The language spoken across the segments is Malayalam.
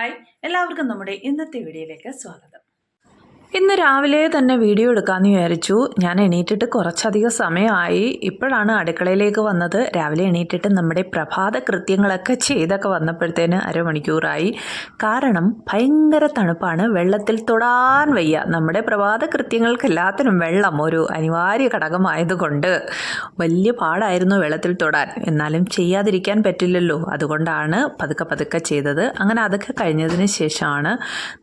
ഹായ്. എല്ലാവർക്കും നമ്മുടെ ഇന്നത്തെ വീഡിയോയിലേക്ക് സ്വാഗതം. ഇന്ന് രാവിലെ തന്നെ വീഡിയോ എടുക്കാമെന്ന് വിചാരിച്ചു. ഞാൻ എണീറ്റിട്ട് കുറച്ചധികം സമയമായി. ഇപ്പോഴാണ് അടുക്കളയിലേക്ക് വന്നത്. രാവിലെ എണീറ്റിട്ട് നമ്മുടെ പ്രഭാത കൃത്യങ്ങളൊക്കെ ചെയ്തൊക്കെ വന്നപ്പോഴത്തേന് അരമണിക്കൂറായി. കാരണം ഭയങ്കര തണുപ്പാണ്. വെള്ളത്തിൽ തൊടാൻ വയ്യ. നമ്മുടെ പ്രഭാത കൃത്യങ്ങൾക്ക് എല്ലാത്തിനും വെള്ളം ഒരു അനിവാര്യ ഘടകമായതുകൊണ്ട് വലിയ പാടായിരുന്നു വെള്ളത്തിൽ തൊടാൻ. എന്നാലും ചെയ്യാതിരിക്കാൻ പറ്റില്ലല്ലോ. അതുകൊണ്ടാണ് പതുക്കെ പതുക്കെ ചെയ്തത്. അങ്ങനെ അതൊക്കെ കഴിഞ്ഞതിന് ശേഷമാണ്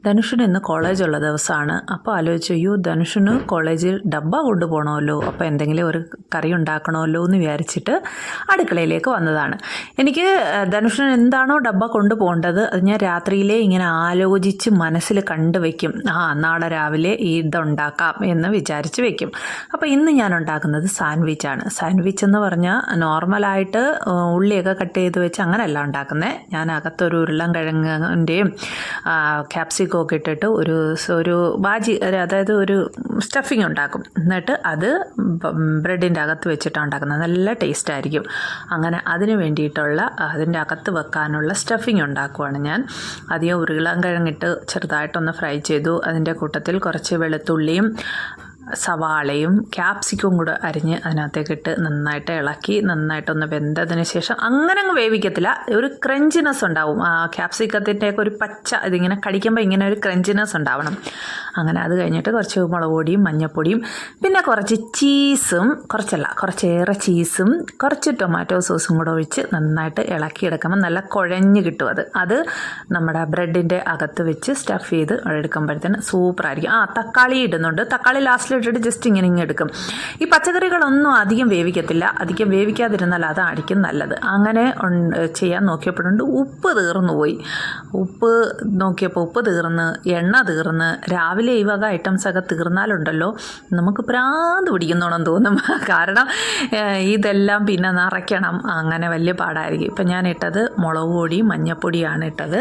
ധനുഷിന് ഇന്ന് കോളേജുള്ള ദിവസമാണ്. അപ്പോൾ ആലോചിച്ചു അയ്യോ ധനുഷിന് കോളേജിൽ ഡബ്ബ കൊണ്ടുപോകണമല്ലോ അപ്പോൾ എന്തെങ്കിലും ഒരു കറി ഉണ്ടാക്കണമല്ലോ എന്ന് വിചാരിച്ചിട്ട് അടുക്കളയിലേക്ക് വന്നതാണ്. എനിക്ക് ധനുഷിന് എന്താണോ ഡബ്ബ കൊണ്ടുപോകേണ്ടത് അത് ഞാൻ രാത്രിയിലേ ഇങ്ങനെ ആലോചിച്ച് മനസ്സിൽ കണ്ടുവെക്കും ആ നാളെ രാവിലെ ഇതുണ്ടാക്കാം എന്ന് വിചാരിച്ച് വെക്കും. അപ്പോൾ ഇന്ന് ഞാൻ ഉണ്ടാക്കുന്നത് സാൻഡ്വിച്ചാണ്. സാൻഡ്വിച്ച് എന്ന് പറഞ്ഞാൽ നോർമലായിട്ട് ഉള്ളിയൊക്കെ കട്ട് ചെയ്ത് വെച്ച് അങ്ങനെയല്ല ഉണ്ടാക്കുന്നത് ഞാൻ അകത്തൊരു ഉരുളൻ കിഴങ്ങിന്റെയും ക്യാപ്സിക്കോ ഒക്കെ ഇട്ടിട്ട് ഒരു ഒരു ബാജി ഒരു അതായത് ഒരു സ്റ്റഫിങ് ഉണ്ടാക്കും. എന്നിട്ട് അത് ബ്രെഡിന്റെ അകത്ത് വെച്ചിട്ടാണ് ഉണ്ടാക്കുന്നത്. നല്ല ടേസ്റ്റ് ആയിരിക്കും. അങ്ങനെ അതിന് വേണ്ടിയിട്ടുള്ള അതിന്റെ അകത്ത് വെക്കാനുള്ള സ്റ്റഫിങ് ഉണ്ടാക്കുവാണ് ഞാൻ. അധികം ഉരുളൻ കിഴങ്ങിട്ട് ചെറുതായിട്ടൊന്ന് ഫ്രൈ ചെയ്തു. അതിന്റെ കൂട്ടത്തിൽ കുറച്ച് വെളുത്തുള്ളിയും സവാളയും ക്യാപ്സിക്കും കൂടെ അരിഞ്ഞ് അതിനകത്തേക്ക് ഇട്ട് നന്നായിട്ട് ഇളക്കി നന്നായിട്ടൊന്ന് വെന്തതിന് ശേഷം അങ്ങനെ അങ്ങ് വേവിക്കത്തില്ല. ഒരു ക്രഞ്ചിനെസ് ഉണ്ടാവും. ക്യാപ്സിക്കത്തിന്റെയൊക്കെ ഒരു പച്ച ഇതിങ്ങനെ കടിക്കുമ്പോൾ ഇങ്ങനെ ഒരു ക്രഞ്ചിനെസ് ഉണ്ടാവണം. അങ്ങനെ അത് കഴിഞ്ഞിട്ട് കുറച്ച് മുളക് പൊടിയും മഞ്ഞൾപ്പൊടിയും പിന്നെ കുറച്ച് ചീസും കുറച്ചല്ല കുറച്ചേറെ ചീസും കുറച്ച് ടൊമാറ്റോ സോസും കൂടെ ഒഴിച്ച് നന്നായിട്ട് ഇളക്കിയെടുക്കുമ്പോൾ നല്ല കുഴഞ്ഞ് കിട്ടും അത്. അത് നമ്മുടെ ബ്രെഡിന്റെ അകത്ത് വെച്ച് സ്റ്റഫ് ചെയ്ത് എടുക്കുമ്പോഴത്തേന് സൂപ്പറായിരിക്കും. ആ തക്കാളി ഇടുന്നുണ്ട്. തക്കാളി ലാസ്റ്റിൽ ഇട്ടിട്ട് ജസ്റ്റ് ഇങ്ങനെ ഇങ്ങനെ എടുക്കും. ഈ പച്ചക്കറികളൊന്നും അധികം വേവിക്കത്തില്ല. അധികം വേവിക്കാതിരുന്നാൽ അതായിരിക്കും നല്ലത്. അങ്ങനെ ചെയ്യാൻ നോക്കിയപ്പോഴുണ്ട് ഉപ്പ് തീർന്നു പോയി ഉപ്പ് നോക്കിയപ്പോൾ ഉപ്പ് തീർന്ന് എണ്ണ തീർന്ന് രാവിലെ ഈ വക ഐറ്റംസൊക്കെ തീർന്നാലുണ്ടല്ലോ. നമുക്ക് പ്രാന്ത് പിടിക്കുന്നോണം തോന്നും. കാരണം ഇതെല്ലാം പിന്നെ നിറയ്ക്കണം. അങ്ങനെ വലിയ പാടായിരിക്കും. ഇപ്പം ഞാൻ ഇട്ടത് മുളക് പൊടി മഞ്ഞൾപ്പൊടിയാണ് ഇട്ടത്.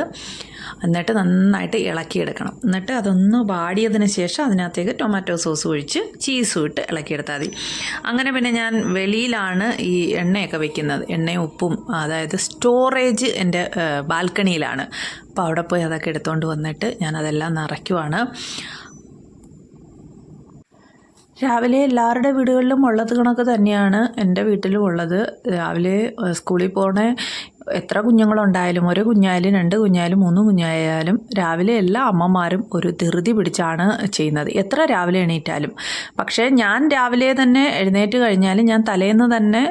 എന്നിട്ട് നന്നായിട്ട് ഇളക്കിയെടുക്കണം. എന്നിട്ട് അതൊന്ന് വാടിയതിന് ശേഷം അതിനകത്തേക്ക് ടൊമാറ്റോ സോസ് ഒഴിച്ച് ചീസും ഇട്ട് ഇളക്കിയെടുത്താൽ മതി. അങ്ങനെ പിന്നെ ഞാൻ വെളിയിലാണ് ഈ എണ്ണയൊക്കെ വെക്കുന്നത്. എണ്ണയും ഉപ്പും അതായത് സ്റ്റോറേജ് എന്റെ ബാൽക്കണിയിലാണ്. അപ്പോൾ അവിടെ പോയി അതൊക്കെ എടുത്തുകൊണ്ട് വന്നിട്ട് ഞാൻ അതെല്ലാം നിറയ്ക്കുവാണ്. രാവിലെ എല്ലാവരുടെ വീടുകളിലും ഉള്ളത് കണക്ക് തന്നെയാണ് എന്റെ വീട്ടിലും ഉള്ളത്. രാവിലെ സ്കൂളിൽ പോണേ എത്ര കുഞ്ഞുങ്ങളുണ്ടായാലും ഒരു കുഞ്ഞായാലും രണ്ട് കുഞ്ഞായാലും മൂന്ന് കുഞ്ഞായാലും രാവിലെ എല്ലാ അമ്മമാരും ഒരു ധൃതി പിടിച്ചാണ് ചെയ്യുന്നത്. എത്ര രാവിലെ എണീറ്റാലും. പക്ഷേ ഞാൻ രാവിലെ തന്നെ എഴുന്നേറ്റ് കഴിഞ്ഞാൽ ഞാൻ തലേന്ന് തന്നെ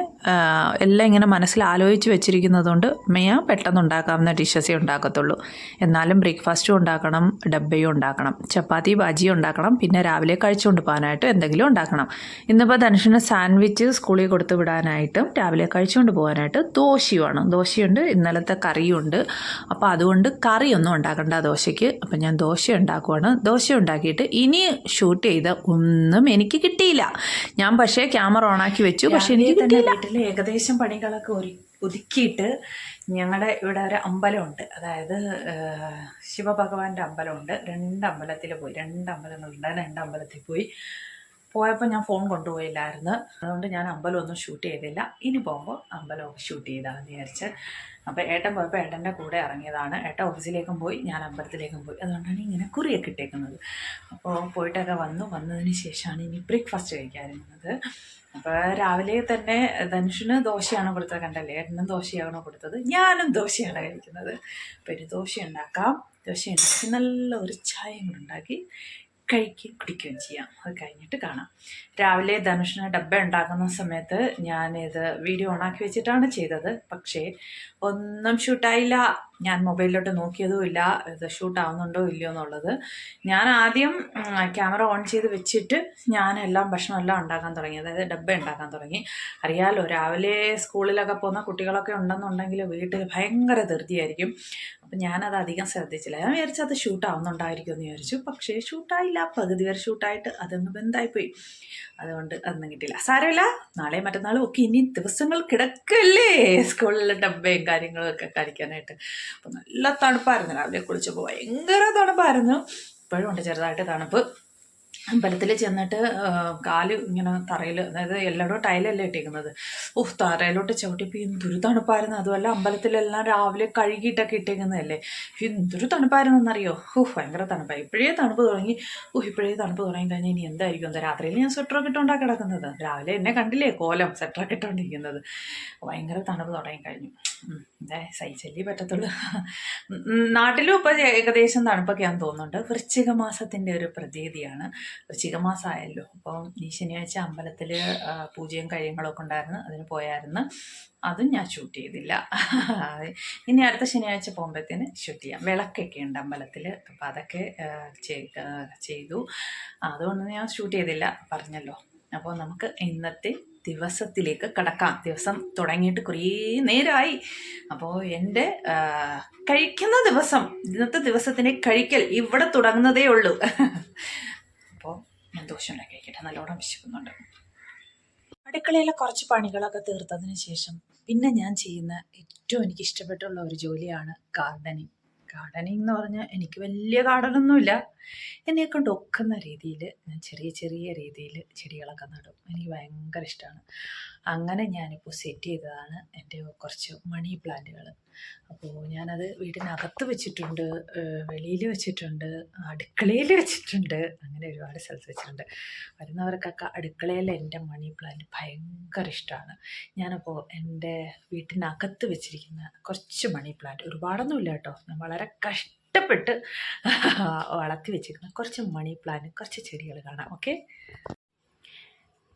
എല്ലാം ഇങ്ങനെ മനസ്സിൽ ആലോചിച്ച് വെച്ചിരിക്കുന്നതുകൊണ്ട് ഞാൻ പെട്ടെന്ന് ഉണ്ടാക്കാവുന്ന ഡിഷസേ ഉണ്ടാക്കത്തുള്ളൂ. എന്നാലും ബ്രേക്ക്ഫാസ്റ്റും ഉണ്ടാക്കണം ഡബ്ബയും ഉണ്ടാക്കണം ചപ്പാത്തി ബാജിയും ഉണ്ടാക്കണം പിന്നെ രാവിലെ കഴിച്ചുകൊണ്ട് പോകാനായിട്ട് എന്തെങ്കിലും ഉണ്ടാക്കണം. ഇന്നിപ്പോൾ ധനുഷിന് സാൻഡ്വിച്ച് സ്കൂളിൽ കൊടുത്തു വിടാനായിട്ടും രാവിലെ കഴിച്ചുകൊണ്ട് പോകാനായിട്ട് ദോശയുമാണ് ദോശയുണ്ട് ഇന്നലത്തെ കറിയുണ്ട്. അപ്പോൾ അതുകൊണ്ട് കറിയൊന്നും ഉണ്ടാക്കണ്ട ദോശയ്ക്ക്. അപ്പം ഞാൻ ദോശ ഉണ്ടാക്കുവാണ്. ദോശ ഉണ്ടാക്കിയിട്ട് ഇനി ഷൂട്ട് ചെയ്ത ഒന്നും എനിക്ക് കിട്ടിയില്ല. ഞാൻ പക്ഷേ ക്യാമറ ഓണാക്കി വെച്ചു. പക്ഷേ എനിക്ക് കിട്ടിയില്ല. വീട്ടിൽ ഏകദേശം പണികളൊക്കെ ഒരു ഒതുക്കിയിട്ട് ഞങ്ങളുടെ ഇവിടെ ഒരു അമ്പലമുണ്ട്. അതായത് ശിവഭഗവാന്റെ അമ്പലമുണ്ട്. രണ്ട് അമ്പലത്തിൽ പോയി. രണ്ട് അമ്പലങ്ങളുണ്ട് രണ്ട് അമ്പലത്തിൽ പോയി. പോയപ്പോൾ ഞാൻ ഫോൺ കൊണ്ടുപോയില്ലായിരുന്നു. അതുകൊണ്ട് ഞാൻ അമ്പലമൊന്നും ഷൂട്ട് ചെയ്തില്ല. ഇനി പോകുമ്പോൾ അമ്പലമൊക്കെ ഷൂട്ട് ചെയ്താൽ വിചാരിച്ച്. അപ്പോൾ ഏട്ടൻ പോയപ്പോൾ ഏട്ടന്റെ കൂടെ ഇറങ്ങിയതാണ്. ഏട്ടൻ ഓഫീസിലേക്കും പോയി ഞാൻ അമ്പലത്തിലേക്കും പോയി. അതുകൊണ്ടാണ് ഇങ്ങനെ കുറിയൊക്കെ ഇട്ടേക്കുന്നത്. അപ്പോൾ പോയിട്ടൊക്കെ വന്നു. വന്നതിന് ശേഷമാണ് ഇനി ബ്രേക്ക്ഫാസ്റ്റ് കഴിക്കാനിരുന്നത്. അപ്പോൾ രാവിലെ തന്നെ ധനുഷിന് ദോശയാണ് കൊടുത്തത് കണ്ടല്ലേ? ഏട്ടനും ദോശയാണോ കൊടുത്തത്? ഞാനും ദോശയാണ് കഴിക്കുന്നത്. അപ്പോൾ ഒരു ദോശ ഉണ്ടാക്കാം. ദോശ ഉണ്ടാക്കി നല്ല ഒരു ചായയും കൂടെ ഉണ്ടാക്കി. കഴിക്കുകയും കുടിക്കുകയും ചെയ്യാം. അത് കഴിഞ്ഞിട്ട് കാണാം. രാവിലെ ധനുഷിന് ഡബ്ബ ഉണ്ടാക്കുന്ന സമയത്ത് ഞാനിത് വീഡിയോ ഓണാക്കി വെച്ചിട്ടാണ് ചെയ്തത്. പക്ഷേ ഒന്നും ഷൂട്ടായില്ല ഞാൻ മൊബൈലിലോട്ട് നോക്കിയതുമില്ല ഇത് ഷൂട്ട് ആവുന്നുണ്ടോ ഇല്ലയോ എന്നുള്ളത്. ഞാൻ ആദ്യം ക്യാമറ ഓൺ ചെയ്ത് വെച്ചിട്ട് ഞാൻ എല്ലാം ഭക്ഷണം എല്ലാം ഉണ്ടാക്കാൻ തുടങ്ങി. അതായത് ഡബ്ബ ഉണ്ടാക്കാൻ തുടങ്ങി. അറിയാലോ രാവിലെ സ്കൂളിലൊക്കെ പോകുന്ന കുട്ടികളൊക്കെ ഉണ്ടെന്നുണ്ടെങ്കിൽ വീട്ടിൽ ഭയങ്കര ധൃതിയായിരിക്കും. അപ്പം ഞാനത് അധികം ശ്രദ്ധിച്ചില്ല. ഞാൻ വിചാരിച്ചത് അത് ഷൂട്ട് ആവുന്നുണ്ടായിരിക്കും എന്ന് വിചാരിച്ചു. പക്ഷേ ഷൂട്ടായില്ല പകുതി വരെ ഷൂട്ടായിട്ട് അതൊന്ന് ബന്ധായിപ്പോയി. അതുകൊണ്ട് അതൊന്നും കിട്ടിയില്ല. സാരമില്ല. നാളെ മറ്റന്നാളും ഒക്കെ ഇനി ദിവസങ്ങൾ കിടക്കല്ലേ? സ്കൂളിലെ ഡബ്ബയും കാര്യങ്ങളും ഒക്കെ കാണിക്കാനായിട്ട്. അപ്പോൾ നല്ല തണുപ്പായിരുന്നു. രാവിലെ കുളിച്ചപ്പോൾ ഭയങ്കര തണുപ്പായിരുന്നു. ഇപ്പോഴും ഉണ്ട് ചെറുതായിട്ട് തണുപ്പ്. അമ്പലത്തിൽ ചെന്നിട്ട് കാൽ ഇങ്ങനെ തറയിൽ അതായത് എല്ലായിടും ടൈലല്ലേ ഇട്ടേക്കുന്നത്. ഓഹ് തറയിലോട്ട് ചവിട്ടിപ്പോൾ എന്തൊരു തണുപ്പായിരുന്നു. അതുമല്ല അമ്പലത്തിലെല്ലാം രാവിലെ കഴുകിയിട്ടൊക്കെ ഇട്ടേക്കുന്നതല്ലേ. എന്തൊരു തണുപ്പായിരുന്നു എന്നറിയോ ഓഹ് ഭയങ്കര തണുപ്പായി. ഇപ്പോഴേ തണുപ്പ് തുടങ്ങി. ഓഹ് ഇപ്പോഴേ തണുപ്പ് തുടങ്ങി കഴിഞ്ഞാൽ ഇനി എന്തായിരിക്കും? എന്താ രാത്രിയിൽ ഞാൻ സ്വെറ്ററൊക്കെ ഇട്ടുകൊണ്ടാണ് കിടക്കുന്നത്. രാവിലെ എന്നെ കണ്ടില്ലേ? കോലം സ്വെറ്ററൊക്കെ ഇട്ടുകൊണ്ടിരിക്കുന്നത് ഭയങ്കര തണുപ്പ് തുടങ്ങി കഴിഞ്ഞു സഹിച്ചല്ലേ പറ്റത്തുള്ളൂ നാട്ടിലും ഇപ്പൊ ഏകദേശം തണുപ്പൊക്കെയാന്ന് തോന്നുന്നുണ്ട്. വൃശ്ചിക മാസത്തിന്റെ ഒരു പ്രതീതിയാണ്. വൃശ്ചിക മാസമായല്ലോ. അപ്പം ഈ ശനിയാഴ്ച അമ്പലത്തിൽ പൂജയും കാര്യങ്ങളൊക്കെ ഉണ്ടായിരുന്നു. അതിന് പോയായിരുന്നു. അതും ഞാൻ ഷൂട്ട് ചെയ്തില്ല. ഇനി അടുത്ത ശനിയാഴ്ച പോകുമ്പോഴത്തേന് ഷൂട്ട് ചെയ്യാം. വിളക്കൊക്കെ ഉണ്ട് അമ്പലത്തിൽ അപ്പം അതൊക്കെ ചെയ്തു. അതുകൊണ്ട് ഞാൻ ഷൂട്ട് ചെയ്തില്ല. പറഞ്ഞല്ലോ. അപ്പോൾ നമുക്ക് ഇന്നത്തെ ദിവസത്തിലേക്ക് കടക്കാം. ദിവസം തുടങ്ങിയിട്ട് കുറേ നേരമായി അപ്പോൾ എന്റെ കഴിക്കുന്ന ദിവസം ഇന്നത്തെ ദിവസത്തിന്റെ കഴിക്കൽ ഇവിടെ തുടങ്ങുന്നതേ ഉള്ളൂ. അപ്പോൾ ഞാൻ ദോശ ഉണ്ടാക്കി കഴിക്കട്ടെ. നല്ലോണം വിശക്കുന്നുണ്ട്. അടുക്കളയിലെ കുറച്ച് പണികളൊക്കെ തീർത്തതിന് ശേഷം പിന്നെ ഞാൻ ചെയ്യുന്ന ഏറ്റവും എനിക്ക് ഇഷ്ടപ്പെട്ടുള്ള ഒരു ജോലിയാണ് ഗാർഡനിങ്. ഗാർഡനിങ് എന്ന് പറഞ്ഞാൽ എനിക്ക് വലിയ ഗാർഡനൊന്നുമില്ല എന്നെ കൊണ്ട് ഒക്കുന്ന രീതിയിൽ ഞാൻ ചെറിയ ചെറിയ രീതിയിൽ ചെടികളൊക്കെ നടും. എനിക്ക് ഭയങ്കര ഇഷ്ടമാണ് അങ്ങനെ ഞാനിപ്പോൾ സെറ്റ് ചെയ്തതാണ് എന്റെ കുറച്ച് മണി പ്ലാന്റുകൾ അപ്പോൾ ഞാനത് വീടിനകത്ത് വെച്ചിട്ടുണ്ട് വെളിയിൽ വെച്ചിട്ടുണ്ട് അടുക്കളയിൽ വെച്ചിട്ടുണ്ട്. അങ്ങനെ ഒരുപാട് സ്ഥലത്ത് വെച്ചിട്ടുണ്ട്. വരുന്നവർക്കൊക്കെ അടുക്കളയിൽ എന്റെ മണി പ്ലാന്റ് ഭയങ്കര ഇഷ്ടമാണ് ഞാനപ്പോൾ എന്റെ വീട്ടിനകത്ത് വെച്ചിരിക്കുന്ന കുറച്ച് മണി പ്ലാന്റ് ഒരുപാടൊന്നുമില്ല കേട്ടോ. വളരെ കഷ്ടപ്പെട്ട് വളർത്തി വെച്ചിരിക്കുന്ന കുറച്ച് മണി പ്ലാന്റ് കുറച്ച് ചെടികൾ കാണാം. ഓക്കെ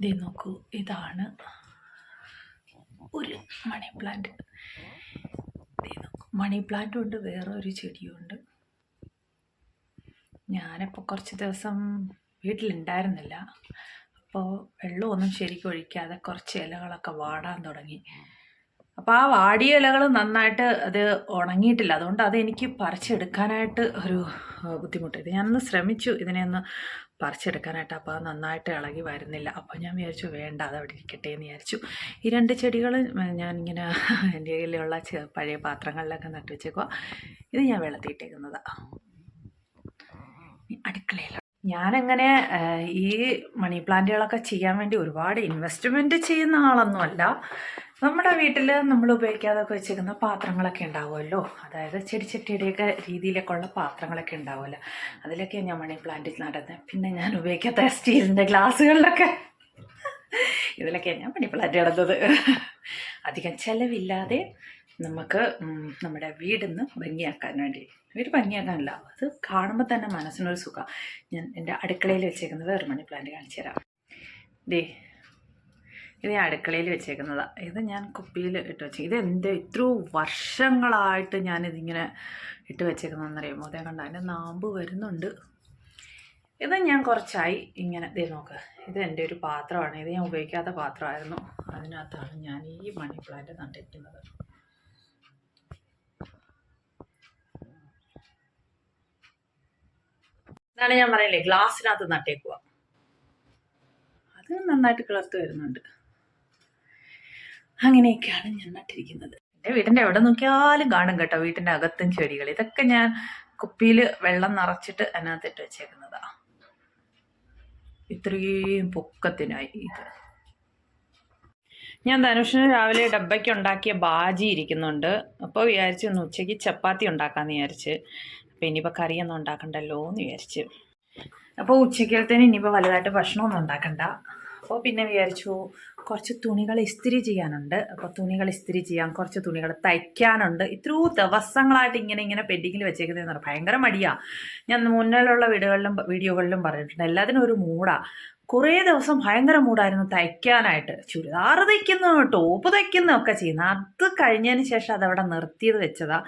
ഇതേ നോക്കൂ ഇതാണ് ഒരു മണി പ്ലാന്റ്. മണി പ്ലാന്റും ഉണ്ട് വേറെ ഒരു ചെടിയുണ്ട്. ഞാനിപ്പോൾ കുറച്ച് ദിവസം വീട്ടിലുണ്ടായിരുന്നില്ല. അപ്പോൾ വെള്ളമൊന്നും ശരിക്കും ഒഴിക്കാതെ കുറച്ച് ഇലകളൊക്കെ വാടാൻ തുടങ്ങി. അപ്പോൾ ആ വാടിയ ഇലകൾ നന്നായിട്ട് അത് ഉണങ്ങിയിട്ടില്ല. അതുകൊണ്ട് അതെനിക്ക് പറിച്ചെടുക്കാനായിട്ട് ഒരു ബുദ്ധിമുട്ട്. ഞാനൊന്ന് ശ്രമിച്ചു ഇതിനെ ഒന്ന് പറിച്ചെടുക്കാനായിട്ട് അപ്പോൾ അത് നന്നായിട്ട് ഇളകി വരുന്നില്ല. അപ്പോൾ ഞാൻ വിചാരിച്ചു വേണ്ട അത് അവിടെ ഇരിക്കട്ടെ എന്ന് വിചാരിച്ചു. ഈ രണ്ട് ചെടികൾ ഞാനിങ്ങനെ എന്റെ കയ്യിലുള്ള പഴയ പാത്രങ്ങളിലൊക്കെ നട്ടു വെച്ചേക്കുക ഇത് ഞാൻ വെള്ളത്തിയിട്ടേക്കുന്നതാണ് അടുക്കളയിൽ. ഞാനങ്ങനെ ഈ മണി പ്ലാന്റുകളൊക്കെ ചെയ്യാൻ വേണ്ടി ഒരുപാട് ഇൻവെസ്റ്റ്മെന്റ് ചെയ്യുന്ന ആളൊന്നുമല്ല. നമ്മുടെ വീട്ടിൽ നമ്മൾ ഉപയോഗിക്കാതൊക്കെ വെച്ചിരിക്കുന്ന പാത്രങ്ങളൊക്കെ ഉണ്ടാവുമല്ലോ. അതായത് ചെടിച്ചട്ടിയുടെയൊക്കെ രീതിയിലൊക്കെ ഉള്ള പാത്രങ്ങളൊക്കെ ഉണ്ടാവുമല്ലോ. അതിലൊക്കെയാണ് ഞാൻ മണി പ്ലാന്റ് നടന്നത് പിന്നെ ഞാൻ ഉപയോഗിക്കാത്ത സ്റ്റീലിന്റെ ഗ്ലാസ്സുകളിലൊക്കെ. ഇതിലൊക്കെയാണ് ഞാൻ മണി പ്ലാന്റ് നടന്നത് അധികം ചിലവില്ലാതെ നമുക്ക് നമ്മുടെ വീടിന്ന് ഭംഗിയാക്കാൻ വേണ്ടി. വീട് ഭംഗിയാക്കാനല്ല അത് കാണുമ്പോൾ തന്നെ മനസ്സിനൊരു സുഖം. ഞാൻ എന്റെ അടുക്കളയിൽ വെച്ചേക്കുന്ന വേറെ മണി പ്ലാന്റ് കാണിച്ചു തരാം. ദേ ഇത് ഞാൻ അടുക്കളയിൽ വെച്ചേക്കുന്നതാണ് ഇത് ഞാൻ കുപ്പിയിൽ ഇട്ട് വെച്ചേ ഇത് എന്റെ ഇത്രയും വർഷങ്ങളായിട്ട് ഞാനിതിങ്ങനെ ഇട്ട് വെച്ചേക്കുന്നതെന്നറിയാമോ? അതേ കണ്ട അതിന്റെ നാമ്പ് വരുന്നുണ്ട്. ഇത് ഞാൻ കുറച്ചായി ഇങ്ങനെ ദേ നോക്ക് ഇത് എന്റെ ഒരു പാത്രമാണ്. ഇത് ഞാൻ ഉപയോഗിക്കാത്ത പാത്രമായിരുന്നു. അതിനകത്താണ് ഞാൻ ഈ മണി പ്ലാന്റ് നട്ടിരിക്കുന്നത്. ഇതാണ് ഞാൻ പറയില്ലേ ഗ്ലാസ്സിനകത്ത് നട്ടേക്കുക അത് നന്നായിട്ട് കിളർത്ത് വരുന്നുണ്ട്. അങ്ങനെയൊക്കെയാണ് ഞാൻ നട്ടിരിക്കുന്നത്. എന്റെ വീടിന്റെ എവിടെ നോക്കിയാലും കാണും കേട്ടോ. വീട്ടിന്റെ അകത്തും ചെടികൾ. ഇതൊക്കെ ഞാൻ കുപ്പിയിൽ വെള്ളം നിറച്ചിട്ട് അതിനകത്തിട്ട് വെച്ചേക്കുന്നതാ. ഇത്രയും പൊക്കത്തിനായി ഇത്. ഞാൻ ധനുഷിന് രാവിലെ ഡബ്ബയ്ക്ക് ഉണ്ടാക്കിയ ബാജി ഇരിക്കുന്നുണ്ട്. അപ്പോൾ വിചാരിച്ചു ഒന്ന് ഉച്ചയ്ക്ക് ചപ്പാത്തി ഉണ്ടാക്കാമെന്ന് വിചാരിച്ച്. അപ്പോൾ ഇനിയിപ്പോൾ കറിയൊന്നും ഉണ്ടാക്കണ്ടല്ലോ എന്ന് വിചാരിച്ച്. അപ്പോൾ ഉച്ചക്കലത്തേന് ഇനിയിപ്പോൾ വലുതായിട്ട് ഭക്ഷണമൊന്നും ഉണ്ടാക്കണ്ട. അപ്പോൾ പിന്നെ വിചാരിച്ചു കുറച്ച് തുണികൾ ഇസ്തിരി ചെയ്യാനുണ്ട്. അപ്പോൾ തുണികൾ ഇസ്തിരി ചെയ്യാൻ കുറച്ച് തുണികൾ തയ്ക്കാനുണ്ട്. ഇത്രയോ ദിവസങ്ങളായിട്ട് ഇങ്ങനെ ഇങ്ങനെ പെൻഡിങ്ങിൽ വെച്ചേക്കുന്നതെന്ന് പറഞ്ഞാൽ ഭയങ്കര മടിയാണ് ഞാൻ മുന്നിലുള്ള വീടുകളിലും വീഡിയോകളിലും പറഞ്ഞിട്ടുണ്ട് എല്ലാത്തിനും ഒരു മൂടാണ് കുറേ ദിവസം ഭയങ്കര മൂടായിരുന്നു തയ്ക്കാനായിട്ട്. ചുരിദാർ തയ്ക്കുന്നു ടോപ്പ് തയ്ക്കുന്നു ഒക്കെ ചെയ്യുന്നു. അത് കഴിഞ്ഞതിന് ശേഷം അതവിടെ നിർത്തിയത് വെച്ചതാ.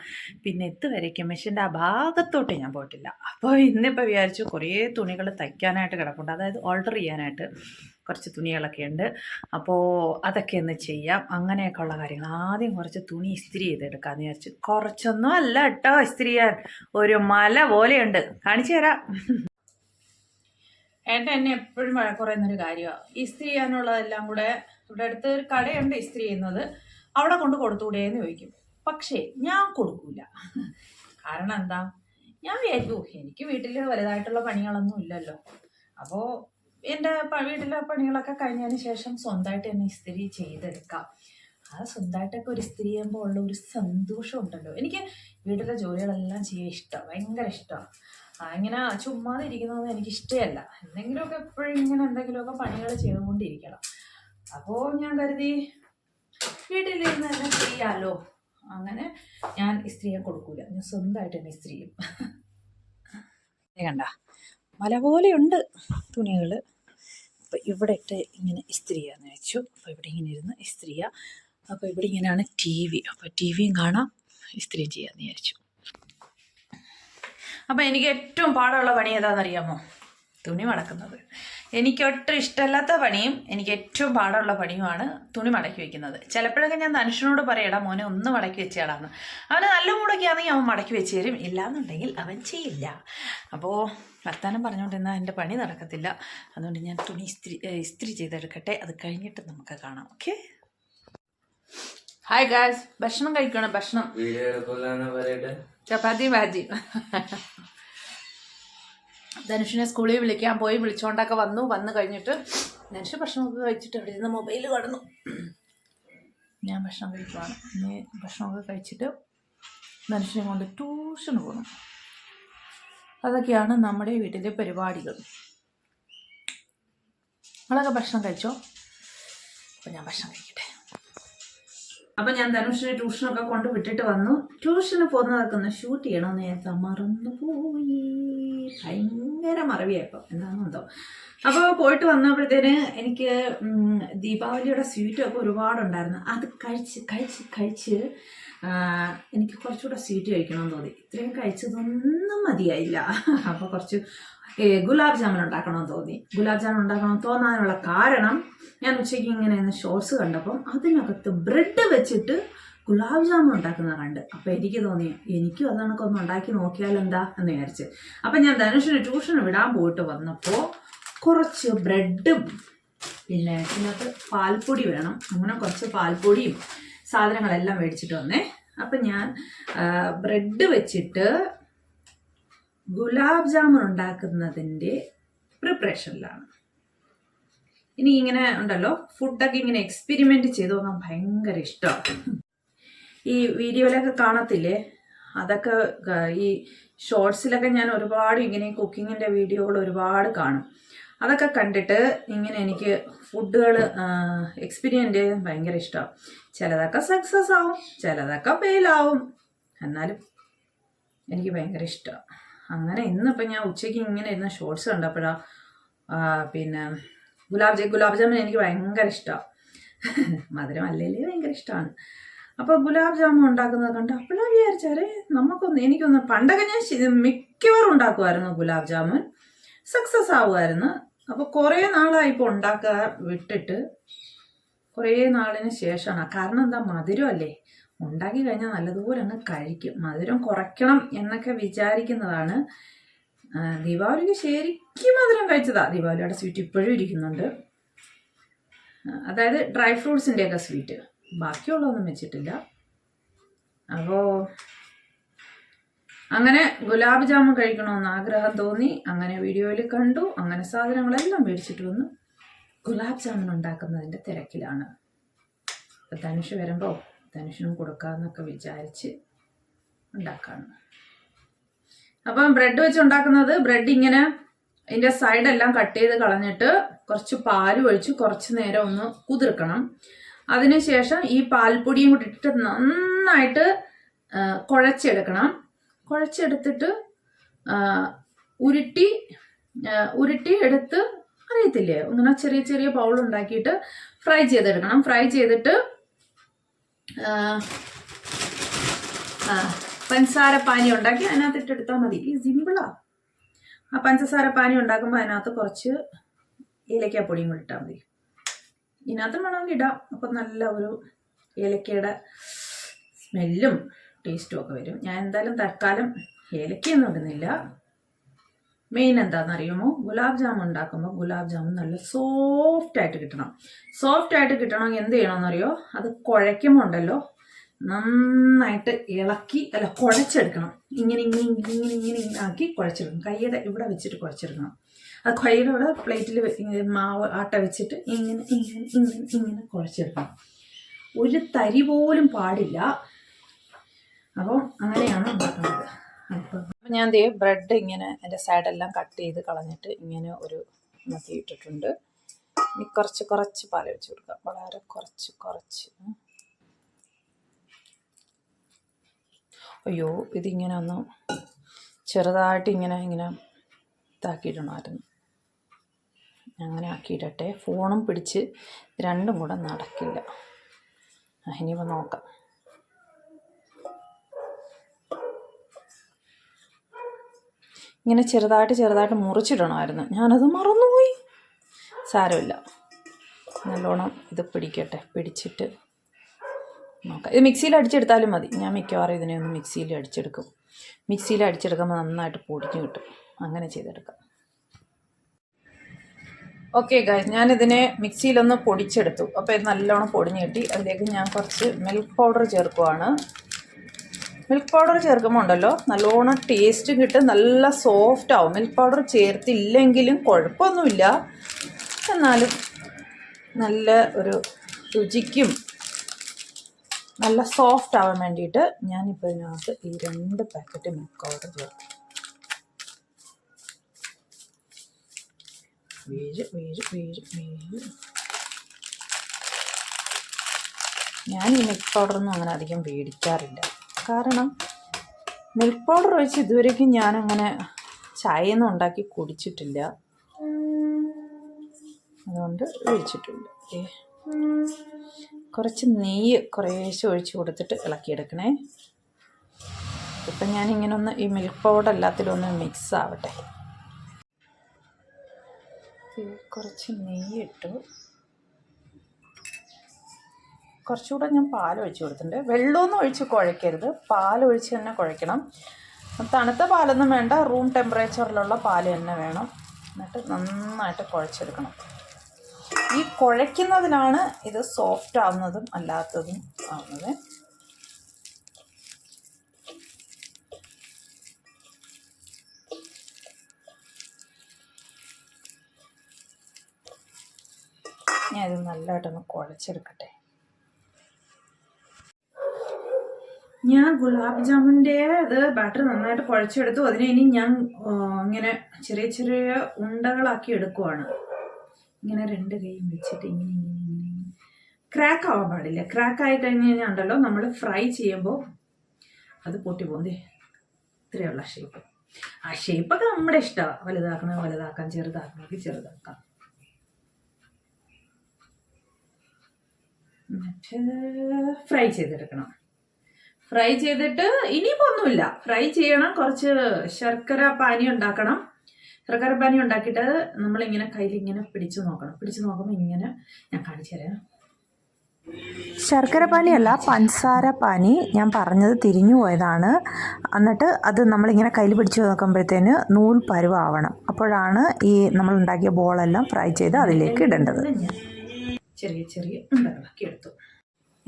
പിന്നെ ഇതുവരേക്കും മെഷീന്റെ ആ ഭാഗത്തോട്ട് ഞാൻ പോയിട്ടില്ല. അപ്പോൾ ഇന്നിപ്പോൾ വിചാരിച്ചു കുറേ തുണികൾ തയ്ക്കാനായിട്ട് കിടപ്പുണ്ട്. അതായത് ഓൾഡർ ചെയ്യാനായിട്ട്. കുറച്ച് തുണികളൊക്കെ ഉണ്ട്. അപ്പോൾ അതൊക്കെ ഒന്ന് ചെയ്യാം. അങ്ങനെയൊക്കെ ഉള്ള കാര്യങ്ങൾ. ആദ്യം കുറച്ച് തുണി ഇസ്തിരി ചെയ്തെടുക്കാമെന്ന് വിചാരിച്ചു. കുറച്ചൊന്നും അല്ല കേട്ടോ ഇസ്തിരി ചെയ്യാൻ ഒരു മല പോലെയുണ്ട്. കാണിച്ചു തരാം. ഏട്ടൻ എന്നെ എപ്പോഴും വഴക്കുറയുന്നൊരു കാര്യമാണ് ഇസ്തിരി ചെയ്യാനുള്ളതെല്ലാം കൂടെ ഇവിടെ അടുത്ത് ഒരു കടയുണ്ട് ഇസ്തിരി ചെയ്യുന്നത്. അവിടെ കൊണ്ട് കൊടുത്തുകൂടെ എന്ന് ചോദിക്കും. പക്ഷേ ഞാൻ കൊടുക്കൂല. കാരണം എന്താ? ഞാൻ വിചാരിക്കും എനിക്ക് വീട്ടിൽ വലുതായിട്ടുള്ള പണികളൊന്നും ഇല്ലല്ലോ. അപ്പോൾ എന്റെ വീട്ടിലെ പണികളൊക്കെ കഴിഞ്ഞതിന് ശേഷം സ്വന്തമായിട്ട് തന്നെ ഇസ്തിരി ചെയ്തെടുക്കാം. ആ സ്വന്തമായിട്ടൊക്കെ ഒരു ഇസ്തിരി ചെയ്യുമ്പോൾ ഉള്ള ഒരു സന്തോഷം ഉണ്ടല്ലോ. എനിക്ക് വീട്ടിലെ ജോലികളെല്ലാം ചെയ്യാൻ ഇഷ്ടമാണ് ഭയങ്കര ഇഷ്ടമാണ്. ഇങ്ങനെ ചുമ്മാതെ ഇരിക്കുന്നത് എനിക്ക് ഇഷ്ടമല്ല എന്തെങ്കിലുമൊക്കെ എപ്പോഴും ഇങ്ങനെ എന്തെങ്കിലുമൊക്കെ പണികൾ ചെയ്തുകൊണ്ടിരിക്കണം. അപ്പോൾ ഞാൻ കരുതി വീട്ടിലിരുന്ന് തന്നെ ചെയ്യാമല്ലോ അങ്ങനെ ഞാൻ ഇസ്ത്രീയെ കൊടുക്കൂല. ഞാൻ സ്വന്തമായിട്ട് തന്നെ ഇസ്ത്രീയും കണ്ട മല പോലെയുണ്ട് തുണികൾ അപ്പോൾ ഇവിടെ ഇട്ട് ഇങ്ങനെ ഇസ്ത്രീയാന്ന് വെച്ചു. അപ്പോൾ ഇവിടെ ഇങ്ങനെ ഇരുന്ന് ഇസ്ത്രീയ അപ്പോൾ ഇവിടെ ഇങ്ങനെയാണ് ടി വി. അപ്പോൾ ടി വിയും കാണാം ഇസ്ത്രീ ചെയ്യാമെന്ന് വിചാരിച്ചു. അപ്പോൾ എനിക്ക് ഏറ്റവും പാടുള്ള പണി ഏതാണെന്നറിയാമോ തുണി മടക്കുന്നത്. എനിക്ക് ഒട്ടും ഇഷ്ടമല്ലാത്ത പണിയും എനിക്ക് ഏറ്റവും പാടുള്ള പണിയുമാണ് തുണി മടക്കി വെക്കുന്നത്. ചിലപ്പോഴൊക്കെ ഞാൻ ധനുഷനോട് പറയടാ മോനെ ഒന്ന് മടക്കി വെച്ചേടാന്ന് അവന് നല്ല മൂടൊക്കെ ആണെങ്കിൽ അവൻ മടക്കി വെച്ച് തരും. ഇല്ലാന്നുണ്ടെങ്കിൽ അവൻ ചെയ്യില്ല. അപ്പോൾ വർത്താനം പറഞ്ഞുകൊണ്ടിരുന്നാൽ എന്റെ പണി നടക്കത്തില്ല. അതുകൊണ്ട് ഞാൻ തുണി ഇസ്ത്രി ഇസ്ത്രി ചെയ്തെടുക്കട്ടെ. അത് കഴിഞ്ഞിട്ട് നമുക്ക് കാണാം. ഓക്കെ? ഹായ് ഗാസ് ഭക്ഷണം കഴിക്കണം? ഭക്ഷണം. ചപ്പാത്തി ഭാജി ധനുഷിനെ സ്കൂളിൽ വിളിക്കാൻ പോയി വിളിച്ചുകൊണ്ടൊക്കെ വന്നു. വന്നു കഴിഞ്ഞിട്ട് ധനുഷ് ഭക്ഷണമൊക്കെ കഴിച്ചിട്ട് അവിടെ ഇരുന്ന് മൊബൈൽ കടന്നു ഞാൻ ഭക്ഷണം കഴിക്കുവാണ്. ഇനി ഭക്ഷണമൊക്കെ കഴിച്ചിട്ട് ധനുഷിനെ കൊണ്ട് ട്യൂഷൻ പോകണം അതൊക്കെയാണ് നമ്മുടെ വീട്ടിലെ പരിപാടികൾ. നിങ്ങളൊക്കെ ഭക്ഷണം കഴിച്ചോ? അപ്പം ഞാൻ ഭക്ഷണം കഴിക്കട്ടെ. അപ്പം ഞാൻ ധനുഷിനെ ട്യൂഷനൊക്കെ കൊണ്ട് വിട്ടിട്ട് വന്നു. ട്യൂഷന് പോകുന്നതൊക്കെ ഒന്ന് ഷൂട്ട് ചെയ്യണമെന്ന് ഞാൻ മറന്നു പോയി ഭയങ്കര മറവിയായപ്പം. എന്താണെന്ന് എന്തോ അപ്പോൾ പോയിട്ട് വന്നപ്പോഴത്തേന് എനിക്ക് ദീപാവലിയുടെ സ്വീറ്റൊക്കെ ഒരുപാടുണ്ടായിരുന്നു. അത് കഴിച്ച് കഴിച്ച് കഴിച്ച് എനിക്ക് കുറച്ചുകൂടെ സ്വീറ്റ് കഴിക്കണമെന്ന് തോന്നി. ഇത്രയും കഴിച്ചതൊന്നും മതിയായില്ല. അപ്പോൾ കുറച്ച് ഗുലാബ് ജാമുൻ ഉണ്ടാക്കണമെന്ന് തോന്നി. ഗുലാബ് ജാമുൻ ഉണ്ടാക്കണം തോന്നാനുള്ള കാരണം ഞാൻ ഉച്ചയ്ക്ക് ഇങ്ങനെ ഷോർട്സ് കണ്ടപ്പം അതിനകത്ത് ബ്രെഡ് വെച്ചിട്ട് ഗുലാബ് ജാമുൻ ഉണ്ടാക്കുന്നത് കണ്ട്. അപ്പോൾ എനിക്ക് തോന്നി എനിക്കും അതാണൊക്കെ ഒന്ന് ഉണ്ടാക്കി നോക്കിയാലെന്താ എന്ന് വിചാരിച്ച്. അപ്പം ഞാൻ ധനുഷിന് ട്യൂഷൻ വിടാൻ പോയിട്ട് വന്നപ്പോൾ കുറച്ച് ബ്രെഡും പിന്നെ ഇതിനകത്ത് പാൽപ്പൊടി വേണം. അങ്ങനെ കുറച്ച് പാൽപ്പൊടിയും സാധനങ്ങളെല്ലാം മേടിച്ചിട്ട് വന്നേ. അപ്പം ഞാൻ ബ്രെഡ് വെച്ചിട്ട് ഗുലാബ് ജാമുൻ ഉണ്ടാക്കുന്നതിന്റെ പ്രിപ്പറേഷനിലാണ്. ഇനി ഇങ്ങനെ ഉണ്ടല്ലോ ഫുഡൊക്കെ ഇങ്ങനെ എക്സ്പെരിമെന്റ് ചെയ്ത് നോക്കാൻ ഭയങ്കര ഇഷ്ടമാണ്. ഈ വീഡിയോയിലൊക്കെ കാണത്തില്ലേ? അതൊക്കെ ഈ ഷോർട്സിലൊക്കെ ഞാൻ ഒരുപാട് ഇങ്ങനെ കുക്കിങ്ങിന്റെ വീഡിയോകൾ ഒരുപാട് കാണും. അതൊക്കെ കണ്ടിട്ട് ഇങ്ങനെ എനിക്ക് ഫുഡുകൾ എക്സ്പീരിയന്റ് ഭയങ്കര ഇഷ്ടമാണ് ചിലതൊക്കെ സക്സസ് ആവും ചിലതൊക്കെ ഫെയിലാവും എന്നാലും എനിക്ക് ഭയങ്കര ഇഷ്ടമാണ് അങ്ങനെ ഇന്നിപ്പോൾ ഞാൻ ഉച്ചയ്ക്ക് ഇങ്ങനെ ഇരുന്ന ഷോർട്സ് കണ്ടപ്പോഴാണ് പിന്നെ ഗുലാബ് ജാ ഗുലാബ് ജാമുൻ എനിക്ക് ഭയങ്കര ഇഷ്ടമാണ് മധുരം അല്ലേ ഭയങ്കര ഇഷ്ടമാണ്. അപ്പോൾ ഗുലാബ് ജാമു ഉണ്ടാക്കുന്നത് കണ്ട്? അപ്പോഴാണ് വിചാരിച്ചാലേ നമുക്കൊന്ന് എനിക്കൊന്ന് പണ്ടൊക്കെ ഞാൻ മിക്കവാറും ഉണ്ടാക്കുമായിരുന്നു ഗുലാബ് ജാമുൻ. സക്സസ് ആവുമായിരുന്നു. അപ്പോൾ കുറേ നാളായി ഇപ്പോൾ ഉണ്ടാക്കുക വിട്ടിട്ട്. കുറേ നാളിന് ശേഷമാണ്. കാരണം എന്താ മധുരമല്ലേ ഉണ്ടാക്കി കഴിഞ്ഞാൽ നല്ലതുപോലെ അങ്ങ് കഴിക്കും. മധുരം കുറയ്ക്കണം എന്നൊക്കെ വിചാരിക്കുന്നതാണ്. ദീപാവലിക്ക് ശരിക്കും മധുരം കഴിച്ചതാ. ദീപാവലിയുടെ സ്വീറ്റ് ഇപ്പോഴും ഇരിക്കുന്നുണ്ട്. അതായത് ഡ്രൈ ഫ്രൂട്ട്സിന്റെയൊക്കെ സ്വീറ്റ് ബാക്കിയുള്ളതൊന്നും വെച്ചിട്ടില്ല. അപ്പോൾ അങ്ങനെ ഗുലാബ് ജാമുൻ കഴിക്കണമെന്ന് ആഗ്രഹം തോന്നി. അങ്ങനെ വീഡിയോയിൽ കണ്ടു. അങ്ങനെ സാധനങ്ങളെല്ലാം മേടിച്ചിട്ട് വന്നു. ഗുലാബ് ജാമുൻ ഉണ്ടാക്കുന്നതിന്റെ തിരക്കിലാണ്. അപ്പം ധനുഷ് വരുമ്പോൾ ധനുഷിനും കൊടുക്കാമെന്നൊക്കെ വിചാരിച്ച് ഉണ്ടാക്കാണ്. അപ്പം ബ്രെഡ് വെച്ച് ഉണ്ടാക്കുന്നത് ബ്രെഡ് ഇങ്ങനെ അതിന്റെ സൈഡെല്ലാം കട്ട് ചെയ്ത് കളഞ്ഞിട്ട് കുറച്ച് പാൽ ഒഴിച്ച് കുറച്ച് നേരം ഒന്ന് കുതിർക്കണം. അതിനുശേഷം ഈ പാൽപ്പൊടിയും കൂടി ഇട്ടിട്ട് നന്നായിട്ട് കുഴച്ചെടുക്കണം. കുഴച്ചെടുത്തിട്ട് ഉരുട്ടി ഉരുട്ടി എടുത്ത് അറിയത്തില്ലേ? ഇങ്ങനെ ചെറിയ ചെറിയ ബൗൾ ഉണ്ടാക്കിയിട്ട് ഫ്രൈ ചെയ്തെടുക്കണം. ഫ്രൈ ചെയ്തിട്ട് പഞ്ചസാര പാനി ഉണ്ടാക്കി അതിനകത്ത് ഇട്ടെടുത്താൽ മതി. ഈ സിമ്പിളാ ആ. പഞ്ചസാര പാനി ഉണ്ടാക്കുമ്പോൾ അതിനകത്ത് കുറച്ച് ഏലക്കാപ്പൊടിയും കൂടി ഇട്ടാൽ മതി. ഇതിനകത്ത് വേണമെങ്കിൽ ഇടാം. അപ്പം നല്ല ഒരു ഏലക്കയുടെ സ്മെല്ലും ടേസ്റ്റും ഒക്കെ വരും. ഞാൻ എന്തായാലും തൽക്കാലം ഏലക്കയൊന്നും ഇടുന്നില്ല. മെയിൻ എന്താണെന്നറിയുമോ? ഗുലാബ് ജാമുൻ ഉണ്ടാക്കുമ്പോൾ ഗുലാബ് ജാമുൻ നല്ല സോഫ്റ്റ് ആയിട്ട് കിട്ടണം. സോഫ്റ്റ് ആയിട്ട് കിട്ടണമെങ്കിൽ എന്ത് ചെയ്യണമെന്നറിയോ? അത് കുഴയ്ക്കുമ്പോൾ ഉണ്ടല്ലോ നന്നായിട്ട് ഇളക്കി അല്ല കുഴച്ചെടുക്കണം. ഇങ്ങനെ ഇങ്ങനെ ഇങ്ങനെ ഇങ്ങനെ ഇങ്ങനെ ആക്കി കുഴച്ചെടുക്കണം. കൈയുടെ ഇവിടെ വെച്ചിട്ട് കുഴച്ചെടുക്കണം. അത് ഇവിടെ പ്ലേറ്റിൽ മാവ് ആട്ട വെച്ചിട്ട് ഇങ്ങനെ ഇങ്ങനെ ഇങ്ങനെ ഇങ്ങനെ കുഴച്ചെടുക്കണം. ഒരു തരി പോലും പാടില്ല. അപ്പോൾ അങ്ങനെയാണ് ഉണ്ടാക്കുന്നത്. അപ്പം ഞാൻ ദേ ബ്രെഡ് ഇങ്ങനെ എന്റെ സൈഡെല്ലാം കട്ട് ചെയ്ത് കളഞ്ഞിട്ട് ഇങ്ങനെ ഒരു മത്തി ഇട്ടിട്ടുണ്ട്. ഇനി കുറച്ച് കുറച്ച് പാൽ വെച്ച് കൊടുക്കുക വളരെ കുറച്ച് കുറച്ച്. അയ്യോ ഇതിങ്ങനെ ഒന്ന് ചെറുതായിട്ട് ഇങ്ങനെ ഇങ്ങനെ ഇതാക്കിയിടണമായിരുന്നു അങ്ങനെ ആക്കിയിടട്ടെ. ഫോണും പിടിച്ച് രണ്ടും കൂടെ നടക്കില്ല. ഇനിയിപ്പോൾ നോക്കാം. ഇങ്ങനെ ചെറുതായിട്ട് ചെറുതായിട്ട് മുറിച്ചിടണമായിരുന്നു. ഞാനത് മറന്നുപോയി. സാരമില്ല. നല്ലോണം ഇത് പിടിക്കട്ടെ. പിടിച്ചിട്ട് നോക്കാം. ഇത് മിക്സിയിൽ അടിച്ചെടുത്താലും മതി. ഞാൻ മിക്കവാറും ഇതിനെ ഒന്ന് മിക്സിയിൽ അടിച്ചെടുക്കും. മിക്സിയിൽ അടിച്ചെടുക്കുമ്പോൾ നന്നായിട്ട് പൊടിഞ്ഞ് കിട്ടും. അങ്ങനെ ചെയ്തെടുക്കാം. ഓക്കെ ഗായ്സ് ഞാനിതിനെ മിക്സിയിലൊന്ന് പൊടിച്ചെടുത്തു. അപ്പോൾ ഇത് നല്ലോണം പൊടിഞ്ഞ് കിട്ടി. അതിലേക്ക് ഞാൻ കുറച്ച് മിൽക്ക് പൗഡർ ചേർക്കുവാണ്. മിൽക്ക് പൗഡർ ചേർക്കുമ്പോൾ ഉണ്ടല്ലോ നല്ലോണം ടേസ്റ്റ് കിട്ടും. നല്ല സോഫ്റ്റ് ആവും. മിൽക്ക് പൗഡർ ചേർത്തില്ലെങ്കിലും കുഴപ്പമൊന്നുമില്ല. എന്നാലും നല്ല ഒരു രുചിക്കും നല്ല സോഫ്റ്റ് ആവാൻ വേണ്ടിയിട്ട് ഞാനിപ്പോൾ ഇതിനകത്ത് ഈ രണ്ട് പാക്കറ്റ് മിൽക്ക് പൗഡർ ചേർക്കും. വീഴ് വീഴ് വീഴ് വീഴ് ഞാൻ ഈ മിൽക്ക് പൗഡറൊന്നും അങ്ങനെ അധികം മേടിക്കാറില്ല കാരണം മിൽക്ക് പൗഡർ ഒഴിച്ച് ഇതുവരേക്കും ഞാനങ്ങനെ ചായയൊന്നും ഉണ്ടാക്കി കുടിച്ചിട്ടില്ല. അതുകൊണ്ട് ഒഴിച്ചിട്ടുണ്ട്. കുറച്ച് നെയ്യ് കുറേശ്ശെ ഒഴിച്ച് കൊടുത്തിട്ട് ഇളക്കിയെടുക്കണേ. ഇപ്പം ഞാനിങ്ങനെ ഒന്ന് ഈ മിൽക്ക് പൗഡർ എല്ലാത്തിലും ഒന്ന് മിക്സ് ആവട്ടെ. കുറച്ച് നെയ്യ് ഇട്ടു കുറച്ചുകൂടെ ഞാൻ പാൽ ഒഴിച്ച് കൊടുത്തിട്ടുണ്ട്. വെള്ളമൊന്നും ഒഴിച്ച് കുഴക്കരുത്. പാലൊഴിച്ച് തന്നെ കുഴക്കണം. തണുത്ത പാലൊന്നും വേണ്ട. റൂം ടെമ്പറേച്ചറിലുള്ള പാൽ തന്നെ വേണം. എന്നിട്ട് നന്നായിട്ട് കുഴച്ചെടുക്കണം. ഈ കുഴയ്ക്കുന്നതിനാണ് ഇത് സോഫ്റ്റ് ആവുന്നതും അല്ലാത്തതും ആവുന്നത്. ഞാൻ ഇത് നല്ലതായിട്ടൊന്ന് കുഴച്ചെടുക്കട്ടെ. ഞാൻ ഗുലാബ് ജാമുന്റെ അത് ബാറ്റർ നന്നായിട്ട് കുഴച്ചെടുത്തു. അതിനെ ഇനി ഞാൻ ഇങ്ങനെ ചെറിയ ചെറിയ ഉണ്ടകളാക്കി എടുക്കുവാണ്. ഇങ്ങനെ രണ്ട് കൈയും വെച്ചിട്ട് ഇങ്ങനെ ഇങ്ങനെ ഇങ്ങനെ ക്രാക്ക് ആവാൻ പാടില്ല. ക്രാക്ക് ആയി കഴിഞ്ഞ് കഴിഞ്ഞാൽ ഉണ്ടല്ലോ നമ്മൾ ഫ്രൈ ചെയ്യുമ്പോൾ അത് പൊട്ടി പോകുന്നേ ഇത്രയുള്ള ഷേപ്പ് ആ ഷേപ്പൊക്കെ നമ്മുടെ ഇഷ്ടമാണ് വലുതാക്കണ വലുതാക്കാം. ചെറുതാക്കണമെങ്കിൽ ചെറുതാക്കാം. എന്നിട്ട് ഫ്രൈ ചെയ്തെടുക്കണം. ഫ്രൈ ചെയ്തിട്ട് ഇനിയിപ്പോൾ ഒന്നുമില്ല. ഫ്രൈ ചെയ്യണം. കുറച്ച് ശർക്കര പാനി ഉണ്ടാക്കണം. ശർക്കര പാനി ഉണ്ടാക്കിയിട്ട് നമ്മൾ ഇങ്ങനെ കയ്യിൽ ഇങ്ങനെ പിടിച്ചു നോക്കണം. പിടിച്ചു നോക്കുമ്പോൾ ഇങ്ങനെ ഞാൻ കാണിച്ചു തരാം. ശർക്കര പാനിയല്ല പഞ്ചസാര പാനി ഞാൻ പറഞ്ഞത് തിരിഞ്ഞു പോയതാണ്. എന്നിട്ട് അത് നമ്മളിങ്ങനെ കയ്യിൽ പിടിച്ച് നോക്കുമ്പോഴത്തേന് നൂൽ പരുവാവണം അപ്പോഴാണ് ഈ നമ്മൾ ഉണ്ടാക്കിയ ബോളെല്ലാം ഫ്രൈ ചെയ്ത് അതിലേക്ക് ഇടേണ്ടത്. ചെറിയ ചെറിയ ഉണ്ടകളാക്കി എടുത്തു.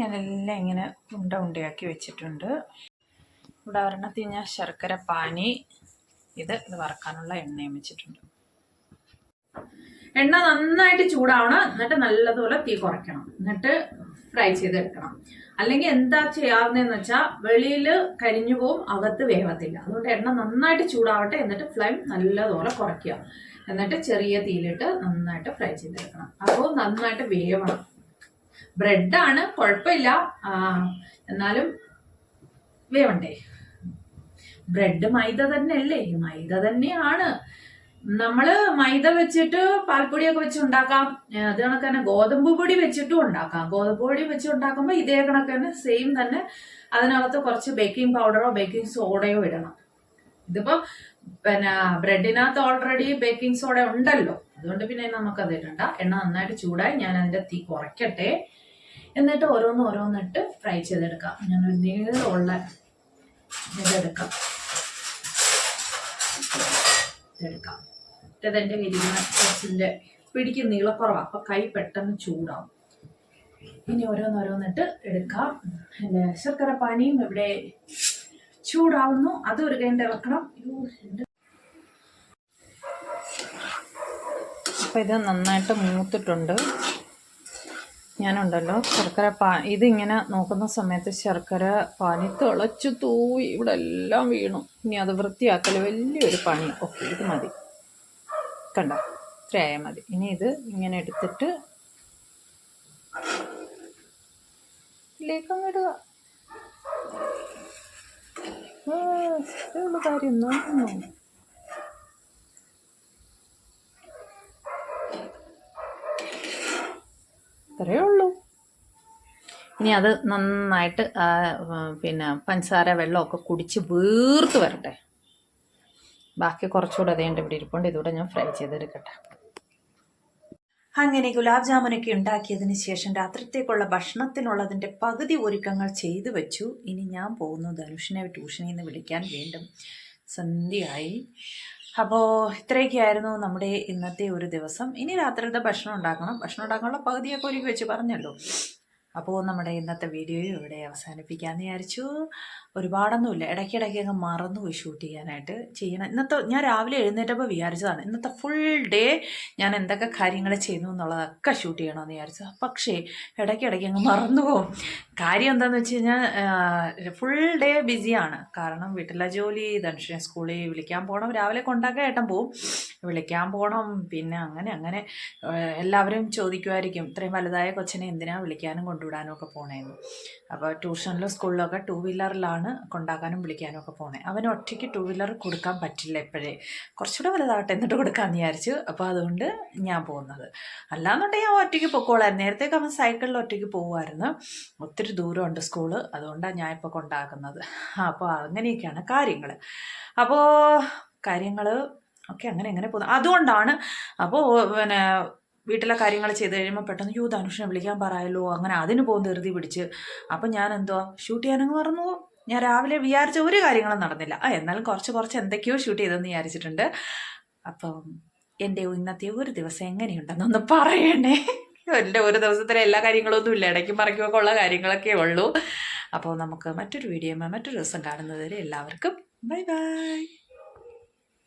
ഞാനെല്ലാം ഇങ്ങനെ ഉണ്ട ഉണ്ടയാക്കി വെച്ചിട്ടുണ്ട്. ഇവിടെ ഒരെണ്ണത്തിൽ ഞാൻ ശർക്കര പാനി ഇത് ഇത് വറക്കാനുള്ള എണ്ണയും വെച്ചിട്ടുണ്ട്. എണ്ണ നന്നായിട്ട് ചൂടാവണം. എന്നിട്ട് നല്ലതുപോലെ തീ കുറയ്ക്കണം. എന്നിട്ട് ഫ്രൈ ചെയ്തെടുക്കണം. അല്ലെങ്കിൽ എന്താ ചെയ്യാവുന്നതെന്ന് വെച്ചാൽ വെളിയിൽ കരിഞ്ഞു പോവും അകത്ത് വേവത്തില്ല. അതുകൊണ്ട് എണ്ണ നന്നായിട്ട് ചൂടാവട്ടെ എന്നിട്ട് ഫ്ലെയിം നല്ലതുപോലെ കുറയ്ക്കുക. എന്നിട്ട് ചെറിയ തീയിലിട്ട് നന്നായിട്ട് ഫ്രൈ ചെയ്തെടുക്കണം. അപ്പോൾ നന്നായിട്ട് വേവണം. ബ്രെഡാണ് കുഴപ്പമില്ല. എന്നാലും വേവണ്ടേ? ബ്രെഡ് മൈദ തന്നെയല്ലേ? മൈദ തന്നെയാണ്. നമ്മൾ മൈദ വെച്ചിട്ട് പാൽപ്പൊടിയൊക്കെ വെച്ച് ഉണ്ടാക്കാം. അത് കണക്ക് തന്നെ ഗോതമ്പ് പൊടി വെച്ചിട്ടും ഉണ്ടാക്കാം. ഗോതമ്പ് പൊടി വെച്ച് ഉണ്ടാക്കുമ്പോൾ ഇതേ കണക്ക് തന്നെ സെയിം തന്നെ അതിനകത്ത് കുറച്ച് ബേക്കിംഗ് പൗഡറോ ബേക്കിംഗ് സോഡയോ ഇടണം. ഇതിപ്പോ പിന്നെ ബ്രെഡിനകത്ത് ഓൾറെഡി ബേക്കിംഗ് സോഡ ഉണ്ടല്ലോ. അതുകൊണ്ട് പിന്നെ നമുക്കത് ഇടണ്ട. എണ്ണ നന്നായിട്ട് ചൂടായി ഞാൻ അതിന്റെ തീ കുറയ്ക്കട്ടെ. എന്നിട്ട് ഓരോന്ന് ഓരോന്നിട്ട് ഫ്രൈ ചെയ്തെടുക്കാം. ഞാനൊരു നീളമുള്ള ഇതെടുക്കാം. ഇതെടുക്കാം. ഇതെന്റെ വിരിക്കുന്ന ഡ്രസ്സിന്റെ പിടിക്ക് നീളക്കുറവാണ് അപ്പം കൈ പെട്ടെന്ന് ചൂടാവും. ഇനി ഓരോന്നോരോന്നിട്ട് എടുക്കാം. എന്റെ ശർക്കര പാനിയും ഇവിടെ ചൂടാവുന്നു. അത് ഒരു കൈന്റെ വെക്കണം അയ്യോ, അപ്പം ഇത് നന്നായിട്ട് മൂത്തിട്ടുണ്ട്. ഞാനുണ്ടല്ലോ ശർക്കര പാ ഇതിങ്ങനെ നോക്കുന്ന സമയത്ത് ശർക്കര പാനി തിളച്ചു തൂവി. ഇവിടെ എല്ലാം വീണു. ഇനി അത് വൃത്തിയാക്കൽ വലിയൊരു പണി. ഓക്കെ ഇത് മതി. കണ്ട? ഇത്രയായാൽ മതി. ഇനി ഇത് ഇങ്ങനെ എടുത്തിട്ട് ഇതിലേക്കങ്ങ് ഇടുക. ഉള്ളൂ ഉള്ളൂ. ഇനി അത് നന്നായിട്ട് പിന്നെ പഞ്ചസാര വെള്ളമൊക്കെ കുടിച്ച് വീർത്ത് വരട്ടെ. ബാക്കി കുറച്ചുകൂടെ അതേണ്ട ഇവിടെ ഇരിപ്പുണ്ട്. ഇതുകൂടെ ഞാൻ ഫ്രൈ ചെയ്തെടുക്കട്ടെ. അങ്ങനെ ഗുലാബ് ജാമുനൊക്കെ ഉണ്ടാക്കിയതിന് ശേഷം രാത്രിത്തേക്കുള്ള ഭക്ഷണത്തിനുള്ളതിന്റെ പകുതി ഒരുക്കങ്ങൾ ചെയ്തു വെച്ചു. ഇനി ഞാൻ പോകുന്നു ധനുഷിനെ ട്യൂഷനിൽ നിന്ന് വിളിക്കാൻ വീണ്ടും സന്ധ്യയായി. അപ്പോൾ ഇത്രയൊക്കെയായിരുന്നു നമ്മുടെ ഇന്നത്തെ ഒരു ദിവസം. ഇനി രാത്രിയുടെ ഭക്ഷണം ഉണ്ടാക്കണം. ഭക്ഷണം ഉണ്ടാക്കാനുള്ള പകുതിയൊക്കെ ഒരുക്കി വെച്ച് പറഞ്ഞല്ലോ. അപ്പോൾ നമ്മുടെ ഇന്നത്തെ വീഡിയോ ഇവിടെ അവസാനിപ്പിക്കാമെന്ന് വിചാരിച്ചു. ഒരുപാടൊന്നുമില്ല. ഇടയ്ക്കിടയ്ക്ക് അങ്ങ് മറന്നുപോയി ഷൂട്ട് ചെയ്യാനായിട്ട് ചെയ്യണം. ഇന്നത്തെ ഞാൻ രാവിലെ എഴുന്നേറ്റപ്പോൾ വിചാരിച്ചതാണ് ഇന്നത്തെ ഫുൾ ഡേ ഞാൻ എന്തൊക്കെ കാര്യങ്ങൾ ചെയ്യുന്നു എന്നുള്ളതൊക്കെ ഷൂട്ട് ചെയ്യണമെന്ന് വിചാരിച്ചു. പക്ഷേ ഇടയ്ക്കിടയ്ക്ക് അങ്ങ് മറന്നുപോകും കാര്യം എന്താണെന്ന് വെച്ച് കഴിഞ്ഞാൽ ഫുൾ ഡേ ബിസിയാണ് കാരണം വീട്ടിലെ ജോലി ധനുഷിനെ സ്കൂളിൽ വിളിക്കാൻ പോകണം രാവിലെ കൊണ്ടാക്കാൻ ഏട്ടൻ പോവും. വിളിക്കാൻ പോകണം പിന്നെ അങ്ങനെ അങ്ങനെ എല്ലാവരും ചോദിക്കുമായിരിക്കും. ഇത്രയും വലുതായ കൊച്ചിനെ എന്തിനാണ് വിളിക്കാനും കൊണ്ടുവിടാനും ഒക്കെ പോണേന്ന്. അപ്പോൾ ട്യൂഷനിലും സ്കൂളിലൊക്കെ ടൂ വീലറിലാണ് കൊണ്ടാക്കാനും വിളിക്കാനും ഒക്കെ പോണേ. അവന് ഒറ്റയ്ക്ക് ടൂ വീലർ കൊടുക്കാൻ പറ്റില്ല ഇപ്പോഴേ. കുറച്ചുകൂടെ വലുതാവട്ടെ എന്നിട്ട് കൊടുക്കാമെന്ന് വിചാരിച്ചു. അപ്പോൾ അതുകൊണ്ട് ഞാൻ പോകുന്നത് അല്ലാന്നുണ്ടെങ്കിൽ ഞാൻ ഒറ്റയ്ക്ക് പൊക്കോളായിരുന്നു. നേരത്തേക്ക് അവൻ സൈക്കിളിൽ ഒറ്റയ്ക്ക് പോകുമായിരുന്നു ഒത്തിരി ദൂരമുണ്ട് സ്കൂൾ. അതുകൊണ്ടാണ് ഞാൻ ഇപ്പോൾ കൊണ്ടാക്കുന്നത്. അപ്പോൾ അങ്ങനെയൊക്കെയാണ് കാര്യങ്ങൾ അപ്പോൾ കാര്യങ്ങൾ ഒക്കെ അങ്ങനെ എങ്ങനെ പോകുന്നു. അതുകൊണ്ടാണ് അപ്പോൾ പിന്നെ വീട്ടിലെ കാര്യങ്ങൾ ചെയ്ത് കഴിയുമ്പോൾ പെട്ടെന്ന് യൂ ധനുഷിനെ വിളിക്കാൻ പറയല്ലോ. അങ്ങനെ അതിന് പോകുന്ന ധൃതി പിടിച്ച്. അപ്പം ഞാൻ എന്തോ ഷൂട്ട് ചെയ്യാനങ്ങ് പറഞ്ഞു. ഞാൻ രാവിലെ വിചാരിച്ച ഒരു കാര്യങ്ങളും നടന്നില്ല. ആ എന്നാലും കുറച്ച് കുറച്ച് എന്തൊക്കെയോ ഷൂട്ട് ചെയ്തെന്ന് വിചാരിച്ചിട്ടുണ്ട്. അപ്പം എന്റെ ഇന്നത്തെ ഒരു ദിവസം എങ്ങനെയുണ്ടെന്നൊന്ന് പറയണേ. എന്റെ ഒരു ദിവസത്തിലെ എല്ലാ കാര്യങ്ങളൊന്നും ഇല്ല. ഇടയ്ക്കും മറിക്കുമൊക്കെ ഉള്ള കാര്യങ്ങളൊക്കെ ഉള്ളൂ. അപ്പോൾ നമുക്ക് മറ്റൊരു വീഡിയോ മറ്റൊരു ദിവസം കാണുന്നതുവരെ എല്ലാവർക്കും ബൈ ബൈ.